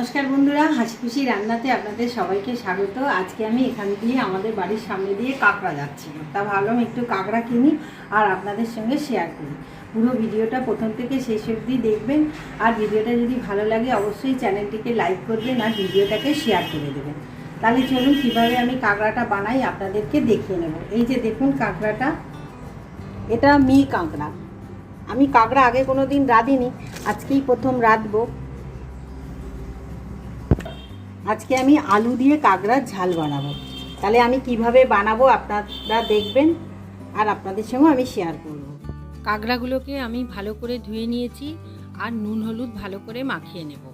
নমস্কার বন্ধুরা, হাসি খুশি রান্নাতে আপনাদের সবাইকে স্বাগত। আজকে আমি এখান দিয়ে আমাদের বাড়ির সামনে দিয়ে কাঁকড়া যাচ্ছিল তা ভাবলাম একটু কাঁকড়া কিনি আর আপনাদের সঙ্গে শেয়ার করি। পুরো ভিডিওটা প্রথম থেকে শেষ অবধি দেখবেন আর ভিডিওটা যদি ভালো লাগে অবশ্যই চ্যানেলটিকে লাইক করবেন আর ভিডিওটাকে শেয়ার করে দেবেন। তাহলে চলুন কীভাবে আমি কাঁকড়াটা বানাই আপনাদেরকে দেখিয়ে নেব। এই যে দেখুন কাঁকড়াটা, এটা মি কাঁকড়া। আমি কাঁকড়া আগে কোনো দিন রাঁধিনি, আজকেই প্রথম রাঁধবো। আজকে আমি আলু দিয়ে কাঁকড়ার ঝাল বানাবো। তাহলে আমি কীভাবে বানাবো আপনারা দেখবেন আর আপনাদের সঙ্গে আমি শেয়ার করব। কাঁকড়াগুলোকে আমি ভালো করে ধুয়ে নিয়েছি আর নুন হলুদ ভালো করে মাখিয়ে নেব।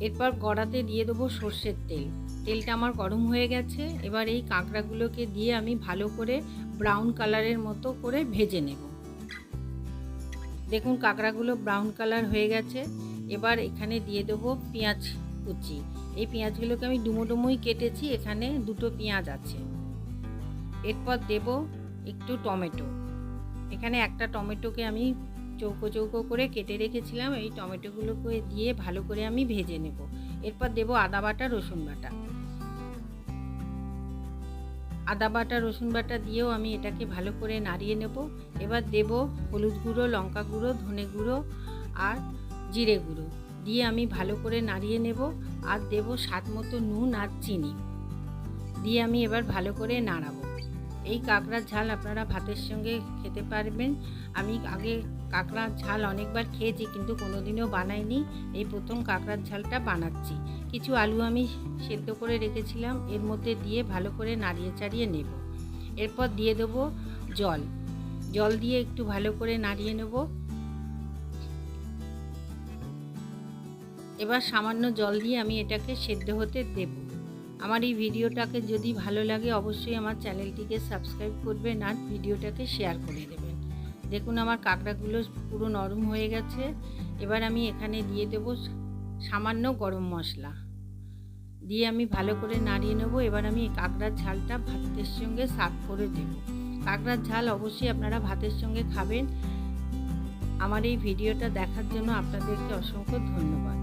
এরপর কড়াতে দিয়ে দেবো সর্ষের তেল। তেলটা আমার গরম হয়ে গেছে, এবার এই কাঁকড়াগুলোকে দিয়ে আমি ভালো করে ব্রাউন কালারের মতো করে ভেজে নেব। দেখুন কাঁকড়াগুলো ব্রাউন কালার হয়ে গেছে, এবার এখানে দিয়ে দেবো পেঁয়াজ। কুচি। এই পেঁয়াজগুলোকে আমি ডুমো ডুমোই কেটেছি, এখানে দুটো পেঁয়াজ আছে। এরপর দেব একটু টমেটো। এখানে একটা টমেটোকে আমি চৌকো চৌকো করে কেটে রেখেছিলাম, এই টমেটোগুলোকে দিয়ে ভালো করে আমি ভেজে নেব। এরপর দেব আদা বাটা, রসুন বাটা। আদা বাটা, রসুন বাটা দিয়েও আমি এটাকে ভালো করে নাড়িয়ে নেব। এবার দেব হলুদ গুঁড়ো, লঙ্কা গুঁড়ো, ধনে গুঁড়ো আর জিরে গুঁড়ো। দিয়ে আমি ভালো করে নাড়িয়ে নেব আর দেব স্বাদ মতো নুন আর চিনি। দিয়ে আমি এবার ভালো করে নাড়াবো। এই কাঁকড়ার ঝাল আপনারা ভাতের সঙ্গে খেতে পারবেন। আমি আগে কাঁকড়ার ঝাল অনেকবার খেয়েছি কিন্তু কোনোদিনও বানাইনি। এই প্রথম কাঁকড়ার ঝালটা বানাচ্ছি। কিছু আলু আমি সেদ্ধ করে রেখেছিলাম। এর মধ্যে দিয়ে ভালো করে নাড়িয়ে চাড়িয়ে নেব। এরপর দিয়ে দেবো জল। জল দিয়ে একটু ভালো করে নাড়িয়ে নেব। এবার সামান্য জল দিয়ে আমি এটাকে সেদ্ধ হতে দেব। আমার এই ভিডিওটাকে যদি ভালো লাগে, অবশ্যই আমার চ্যানেলটিকে সাবস্ক্রাইব করবেন আর ভিডিওটাকে শেয়ার করে দেবেন। দেখুন, আমার কাঁকড়াগুলো পুরো নরম হয়ে গেছে। এবার আমি এখানে দিয়ে দেব সামান্য গরম মশলা। দিয়ে আমি ভালো করে নাড়িয়ে নেব। এবার আমি কাঁকড়ার ঝালটা ভাতের সঙ্গে সার্ভ করে দেব। কাঁকড়ার ঝাল অবশ্যই আপনারা ভাতের সঙ্গে খাবেন। আমার এই ভিডিওটা দেখার জন্য আপনাদেরকে অসংখ্য ধন্যবাদ।